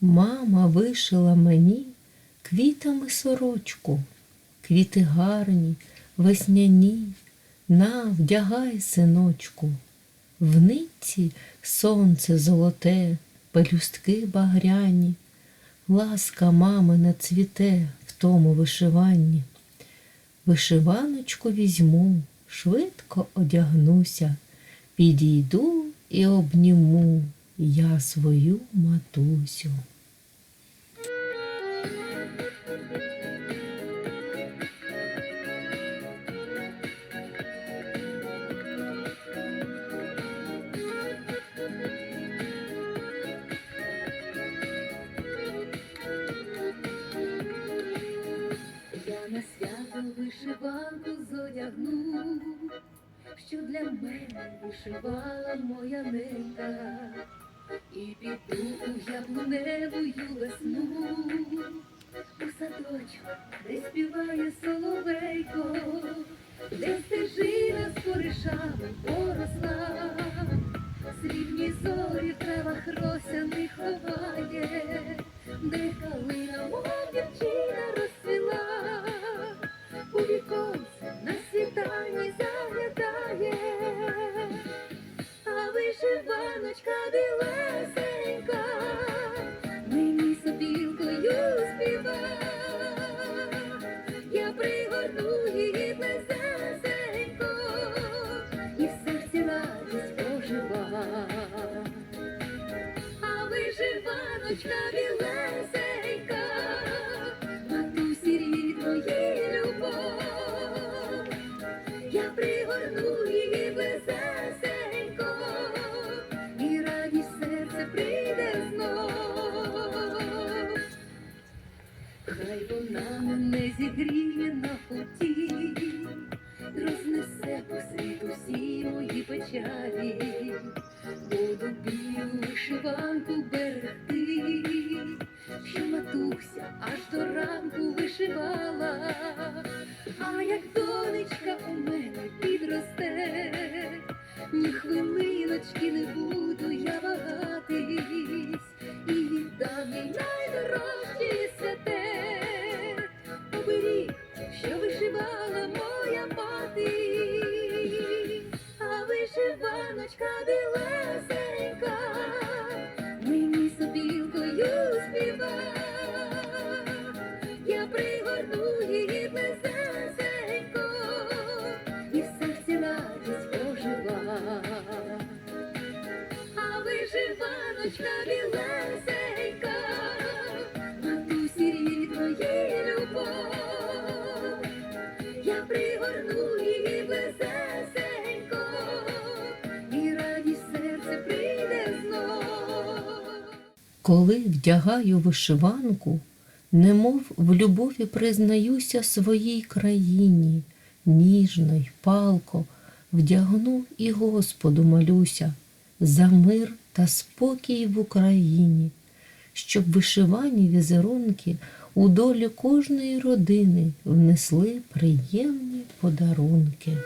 Мама вишила мені квітами сорочку, квіти гарні, весняні, на, вдягай, синочку. В нитці сонце золоте, пелюстки багряні, ласка мамина цвіте в тому вишиванні. Вишиваночку візьму, швидко одягнуся, підійду і обніму я свою матусю. На свято вишиванку зодягну, що для мене вишивала моя ненька, і піду у яблуневую весну, у садочку, де співає соловейко, де стежина з коришами поросла, срібні зорі в травах росяних ховає, де калина, вишиваночка білесенька, мені сопілкою співа, я пригорну її близесенько, і в серці радість пожива, А вишиваночка білесенька, Мене зігріє на путі, рознесе по світу всі мої печалі, буду білу вишиванку берегти, що матуся аж до ранку вишивала, а як донечка у мене підросте, ні хвилиночки не буду вишиваночка білесенька, мені собілкою співа, я пригорну її близенько, і в серці радість прожива. А вишиваночка білесенька, Коли вдягаю вишиванку, немов в любові признаюся своїй країні, ніжно й палко вдягну і Господу молюся за мир та спокій в Україні, щоб вишивані візерунки у долю кожної родини внесли приємні подарунки.